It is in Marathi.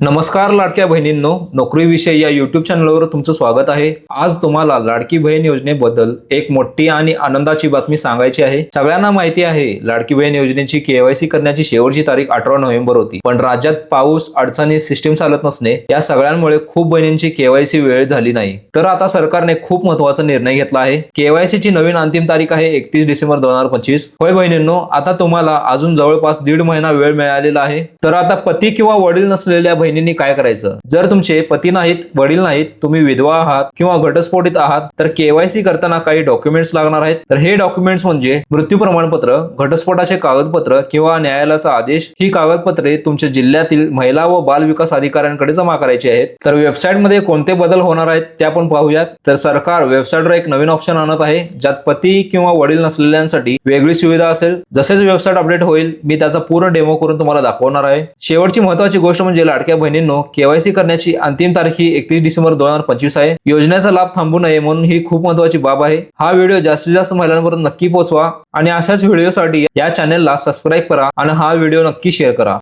नमस्कार लाडक्या बहिणींनो नोकरीविषयी या युट्यूब चॅनलवर तुमचं स्वागत आहे. आज तुम्हाला लाडकी बहीण योजनेबद्दल एक मोठी आणि आनंदाची बातमी सांगायची आहे. सगळ्यांना माहिती आहे लाडकी बहीण योजनेची केवायसी करण्याची शेवटची तारीख अठरा नोव्हेंबर होती. पण राज्यात पाऊस अडचणी सिस्टीम चालत नसणे या सगळ्यांमुळे खूप बहिणींची केवायसी वेळ झाली नाही. तर आता सरकारने खूप महत्त्वाचा निर्णय घेतला आहे. केवायसी ची नवीन अंतिम तारीख आहे एकतीस डिसेंबर दोन हजार पंचवीस. होय बहिणींनो आता तुम्हाला अजून जवळपास दीड महिना वेळ मिळालेला आहे. तर आता पती किंवा वडील नसलेल्या बहिणींनी काय करायचं? जर तुमचे पती नाहीत वडील नाहीत तुम्ही विधवा आहात किंवा घटस्फोटित आहात तर केवायसी करताना काही डॉक्युमेंट्स लागणार आहेत. तर हे डॉक्युमेंट्स म्हणजे मृत्यू प्रमाणपत्र घटस्फोटाचे कागदपत्र किंवा न्यायालयाचा आदेश. ही कागदपत्रे तुमच्या जिल्ह्यातील महिला व बाल विकास अधिकाऱ्यांकडे जमा करायची आहेत. तर वेबसाईटमध्ये कोणते बदल होणार आहेत ते आपण पाहूयात. तर सरकार वेबसाईटवर एक नवीन ऑप्शन आणत आहे ज्यात पती किंवा वडील नसलेल्यांसाठी वेगळी सुविधा असेल. जसेच वेबसाईट अपडेट होईल मी त्याचा पूर्ण डेमो करून तुम्हाला दाखवणार आहे. शेवटची महत्वाची गोष्ट म्हणजे लाडक्या बहिणींनो केवायसी करण्याची अंतिम तारीख ही एकतीस डिसेंबर दोन हजार पंचवीस आहे. योजनेचा लाभ थांबू नये म्हणून ही खूप महत्वाची बाब आहे. हा व्हिडिओ जास्तीत जास्त महिलांपर्यंत नक्की पोहोचवा आणि अशाच व्हिडिओसाठी या चॅनेलला सबस्क्राईब करा आणि हा व्हिडिओ नक्की शेअर करा.